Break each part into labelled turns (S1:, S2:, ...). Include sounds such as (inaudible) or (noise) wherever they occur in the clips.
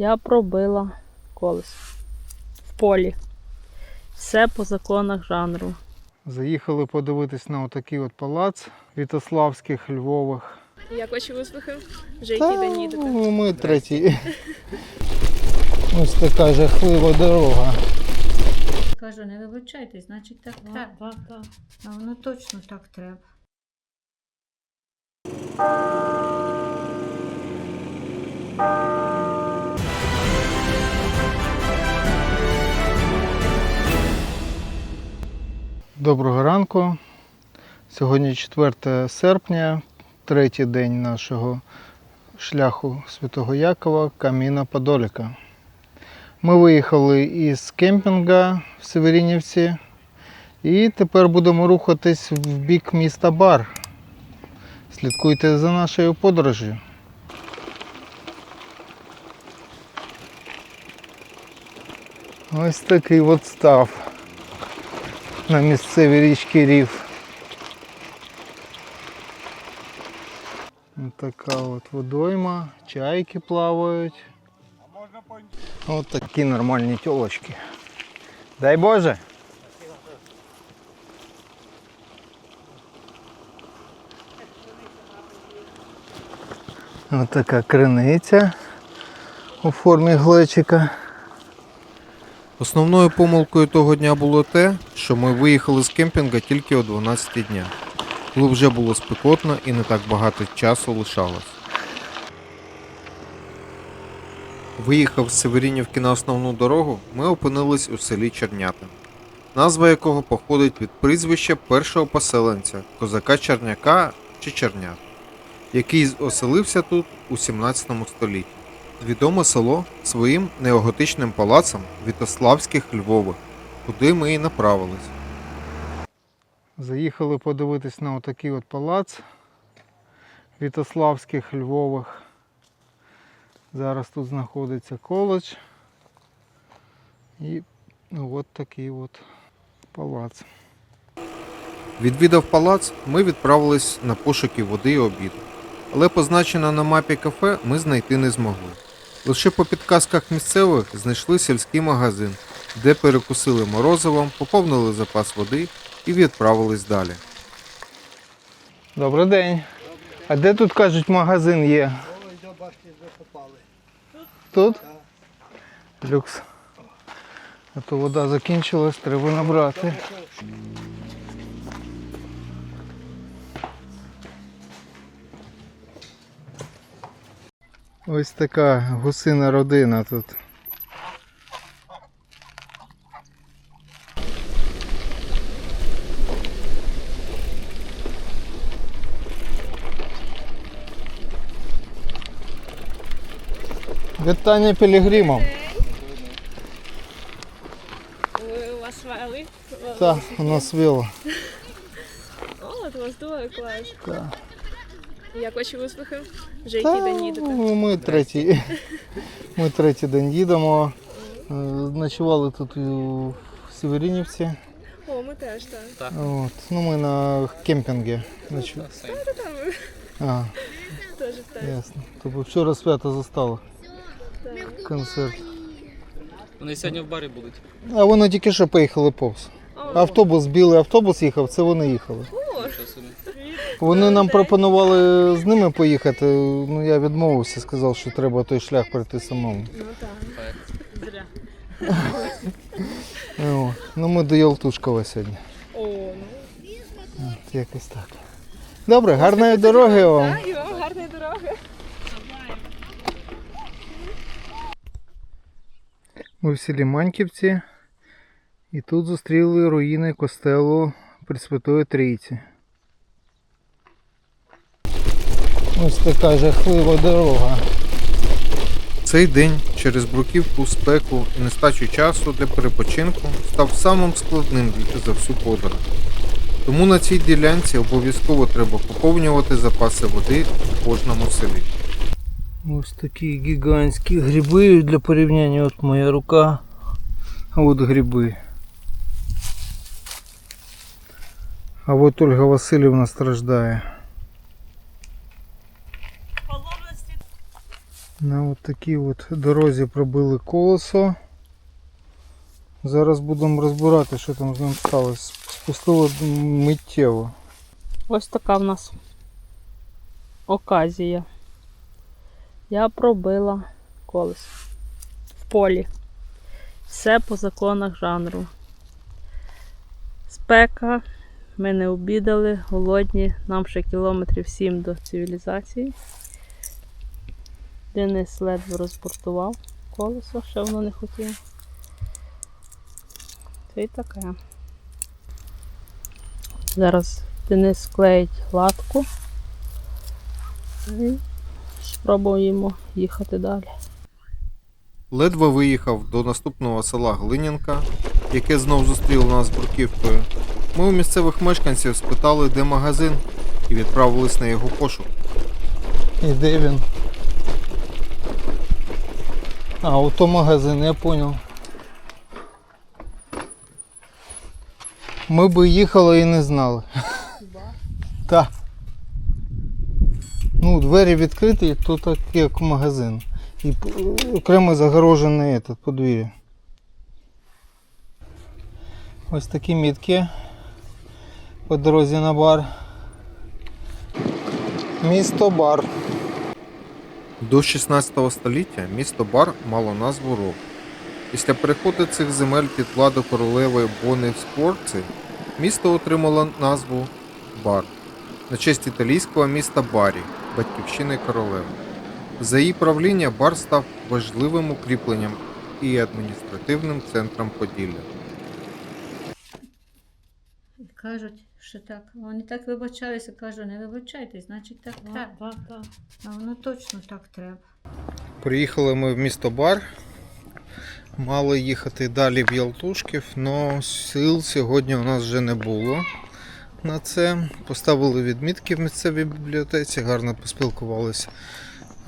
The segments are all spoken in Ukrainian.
S1: Я пробила колесо в полі. Все по законах жанру.
S2: Заїхали подивитись на отакий от палац Вітославських, Львових.
S3: Як ваші успіхи? Вже який день їдете?
S2: ну, ми третій. Ось така жахлива дорога.
S4: Кажу, не вибачайтесь, значить так треба. А воно точно так треба.
S2: Доброго ранку. Сьогодні 4 серпня, третій день нашого шляху Святого Якова Каміна Подоліка. Ми виїхали із кемпінга в Северінівці і тепер будемо рухатись в бік міста Бар. Слідкуйте за нашою подорожю. Ось такий от став на місцевій річці Рів. Ось така от водойма, чайки плавають. Ось такі нормальні тілочки. Дай Боже! Ось така криниця у формі глечика.
S5: Основною помилкою того дня було те, що ми виїхали з кемпінга тільки о 12 дня, коли вже було спекотно і не так багато часу лишалось. Виїхав з Северінівки на основну дорогу, ми опинились у селі Чернята, назва якого походить від прізвища першого поселенця козака Черняка чи Чернят, який оселився тут у 17 столітті. Відоме село своїм неоготичним палацом Вітославських Львових, куди ми і направились.
S2: Заїхали подивитись на отакий от палац Вітославських Львових. Зараз тут знаходиться коледж. І от такий от палац.
S5: Відвідав палац, ми відправились на пошуки води і обіду. Але позначене на мапі кафе ми знайти не змогли. Лише по підказках місцевих знайшли сільський магазин, де перекусили морозивом, поповнили запас води і відправились далі.
S2: Добрий день. А де тут кажуть магазин є? Тут? Люкс. А то вода закінчилась, треба набрати. Ось така гусина родина тут. Вітання пілігримам.
S3: Ви у вас вели?
S2: Так, у нас віло.
S3: О, от у вас дуже клас.
S2: Так.
S3: Як ваші успіхи? Вже який день їдете?
S2: ми третій. Ми третій день їдемо. Е, Ночували тут у Северінівці.
S3: О, ми теж так.
S2: От. Ну, ми на кемпінгі. Ночу...
S3: Та там ми
S2: А,
S3: теж так.
S2: ясно. Тобто вчора свято застало.
S3: так.
S2: Концерт.
S6: Вони сьогодні в барі будуть.
S2: А вони тільки що поїхали повз. Автобус, білий автобус їхав, це вони їхали. Вони нам пропонували з ними поїхати. Ну я відмовився, сказав, що треба той шлях пройти самому.
S3: ну так.
S1: Зря.
S2: О, ну ми до Ялтушкова сьогодні.
S3: О, ну.
S2: От, якось так. Добре, гарної дороги вам.
S3: Так, і вам гарної дороги.
S2: Ми в селі Маньківці. І тут зустріли руїни костелу Пресвятої Трійці. Ось така жахлива дорога.
S5: Цей день через бруківку, спеку і нестачу часу для перепочинку став самим складним за всю подорож. Тому на цій ділянці обов'язково треба поповнювати запаси води в кожному селі.
S2: Ось такі гігантські гриби для порівняння. От моя рука. А от гриби. А от Ольга Васильівна страждає. На от такій от дорозі пробили колесо. Зараз будемо розбирати, що там з ним сталося. Спустило миттєво.
S1: Ось така в нас оказія. Я пробила колесо в полі. Все по законах жанру. Спека. Ми не обідали, голодні, нам ще кілометрів 7 до цивілізації. Денис ледве розбортував колесо, ще воно не хотіло. Це й таке. Зараз Денис склеїть латку і спробуємо їхати далі.
S5: Ледве виїхав до наступного села Глинянка, яке знов зустріло нас бруківкою. Ми у місцевих мешканців спитали, де магазин, і відправились на його пошук.
S2: І де він? А, ото магазин, я понял. Ми би їхали і не знали. (laughs) Так. Ну, двері відкриті, то так як магазин. І окремо загорожене этот, подвір'я. Ось такі мітки по дорозі на бар. Місто бар.
S5: До 16 століття місто Бар мало назву Рог. Після переходу цих земель під владу королеви Бони Спорци місто отримало назву Бар на честь італійського міста Барі, батьківщини королеви. За її правління Бар став важливим укріпленням і адміністративним центром Поділля.
S4: Кажуть, що так. Вони так вибачаються, кажу, не вибачайтесь, значить так, так.
S1: так, так.
S4: А воно точно так треба.
S2: Приїхали ми в місто Бар. Мали їхати далі в Ялтушків, але сил сьогодні у нас вже не було на це. Поставили відмітки в місцевій бібліотеці, гарно поспілкувалися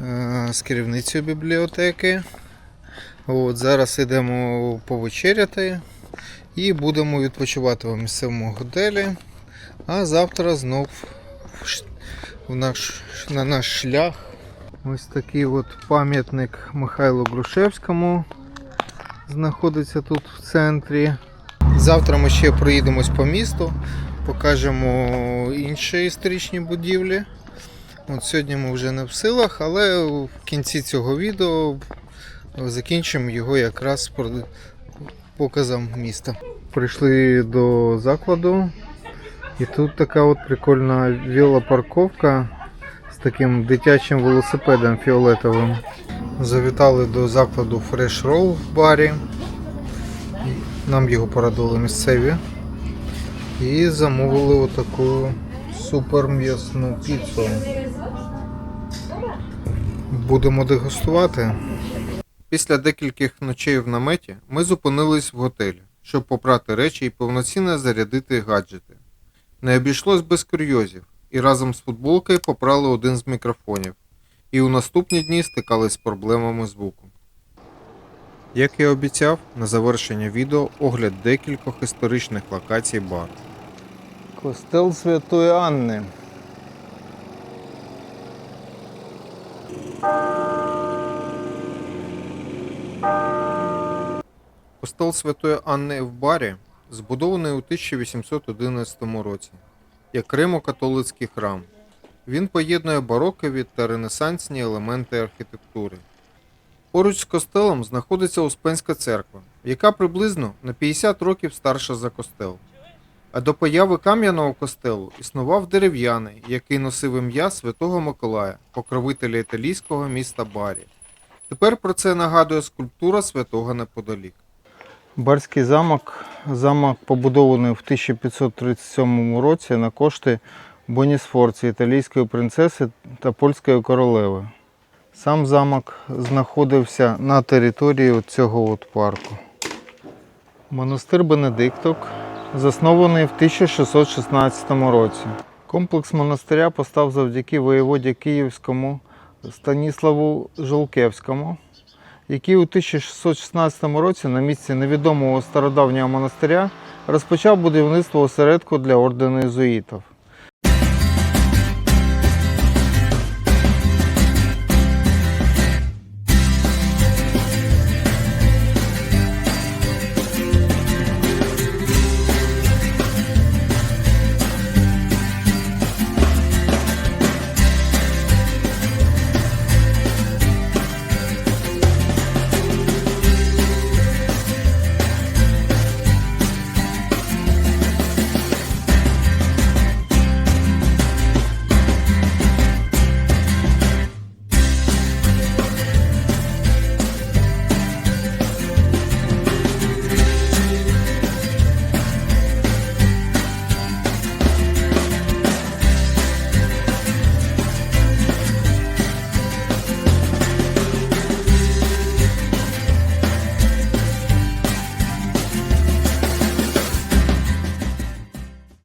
S2: е, з керівницею бібліотеки. От, зараз йдемо повечеряти і будемо відпочивати в місцевому готелі. А завтра знов в наш, на наш шлях Ось такий от пам'ятник Михайлу Грушевському знаходиться тут в центрі. Завтра ми ще проїдемось по місту, покажемо інші історичні будівлі. От сьогодні ми вже не в силах, але в кінці цього відео закінчимо його якраз показом міста. Прийшли до закладу, і тут така от прикольна велопарковка з таким дитячим велосипедом фіолетовим. Завітали до закладу Fresh Roll в барі. Нам його порадили місцеві. І замовили отаку супер м'ясну піцу. Будемо дегустувати.
S5: Після декількох ночей в наметі ми зупинились в готелі, щоб попрати речі і повноцінно зарядити гаджети. Не обійшлось без курйозів, і разом з футболкою попрали один з мікрофонів, і у наступні дні стикались з проблемами звуку. Як і обіцяв, на завершення відео огляд декількох історичних локацій бару.
S2: Костел Святої Анни.
S5: Костел Святої Анни в Барі збудований у 1811 році як римо-католицький храм. Він поєднує барокові та ренесансні елементи архітектури. Поруч з костелом знаходиться Успенська церква, яка приблизно на 50 років старша за костел. А до появи кам'яного костелу існував дерев'яний, який носив ім'я Святого Миколая, покровителя італійського міста Барі. Тепер про це нагадує скульптура святого неподалік.
S2: Барський замок. Замок побудований в 1537 році на кошти Бонісфорці, італійської принцеси та польської королеви. Сам замок знаходився на території цього от парку. Монастир Бенедикток заснований в 1616 році. Комплекс монастиря постав завдяки воєводі Київському Станіславу Жолкевському, який у 1616 році на місці невідомого стародавнього монастиря розпочав будівництво осередку для ордену єзуїтів.